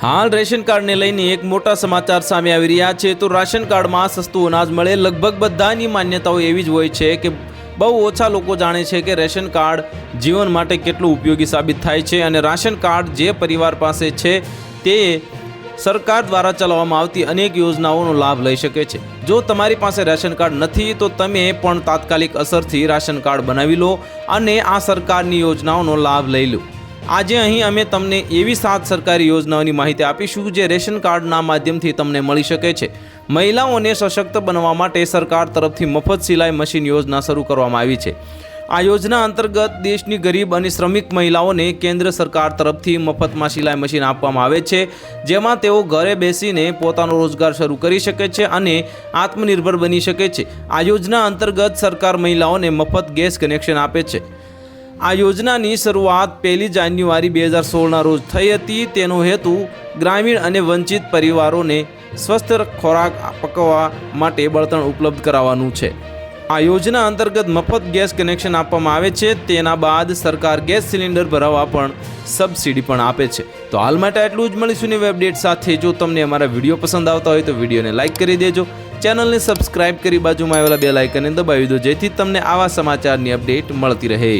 હાલ રેશન કાર્ડને લઈને એક મોટા સમાચાર સામે આવી રહ્યા છે તો રાશન કાર્ડમાં સસ્તું અનાજ મળે લગભગ બધાની માન્યતાઓ એવી જ હોય છે કે બહુ ઓછા લોકો જાણે છે કે રેશન કાર્ડ જીવન માટે કેટલું ઉપયોગી સાબિત થાય છે અને રાશન કાર્ડ જે પરિવાર પાસે છે તે સરકાર દ્વારા ચલાવવામાં આવતી અનેક યોજનાઓનો લાભ લઈ શકે છે. જો તમારી પાસે રેશન કાર્ડ નથી તો તમે પણ તાત્કાલિક અસરથી રાશન કાર્ડ બનાવી લો અને આ સરકારની યોજનાઓનો લાભ લઈ લો. આજે અહીં અમે તમને એવી સાત સરકારી યોજનાઓની માહિતી આપીશું જે રેશન કાર્ડના માધ્યમથી તમને મળી શકે છે. મહિલાઓને સશક્ત બનવા માટે સરકાર તરફથી મફત સિલાઈ મશીન યોજના શરૂ કરવામાં આવી છે. આ યોજના અંતર્ગત દેશની ગરીબ અને શ્રમિક મહિલાઓને કેન્દ્ર સરકાર તરફથી મફતમાં સિલાઈ મશીન આપવામાં આવે છે, જેમાં તેઓ ઘરે બેસીને પોતાનો રોજગાર શરૂ કરી શકે છે અને આત્મનિર્ભર બની શકે છે. આ યોજના અંતર્ગત સરકાર મહિલાઓને મફત ગેસ કનેક્શન આપે છે. આ યોજનાની શરૂઆત પહેલી જાન્યુઆરી બે હજાર સોળના રોજ થઈ હતી. તેનો હેતુ ગ્રામીણ અને વંચિત પરિવારોને સ્વસ્થ ખોરાક પકવવા માટે બળતણ ઉપલબ્ધ કરાવવાનું છે. આ યોજના અંતર્ગત મફત ગેસ કનેક્શન આપવામાં આવે છે. તેના બાદ સરકાર ગેસ સિલિન્ડર ભરાવવા પણ સબસિડી પણ આપે છે. તો હાલ માટે આટલું જ. મળીશું ને અપડેટ સાથે. જો તમને અમારા વીડિયો પસંદ આવતા હોય તો વિડીયોને લાઇક કરી દેજો. ચેનલને સબસ્ક્રાઇબ કરી બાજુમાં આવેલા બે લાઇકને દબાવી દો જેથી તમને આવા સમાચારની અપડેટ મળતી રહે.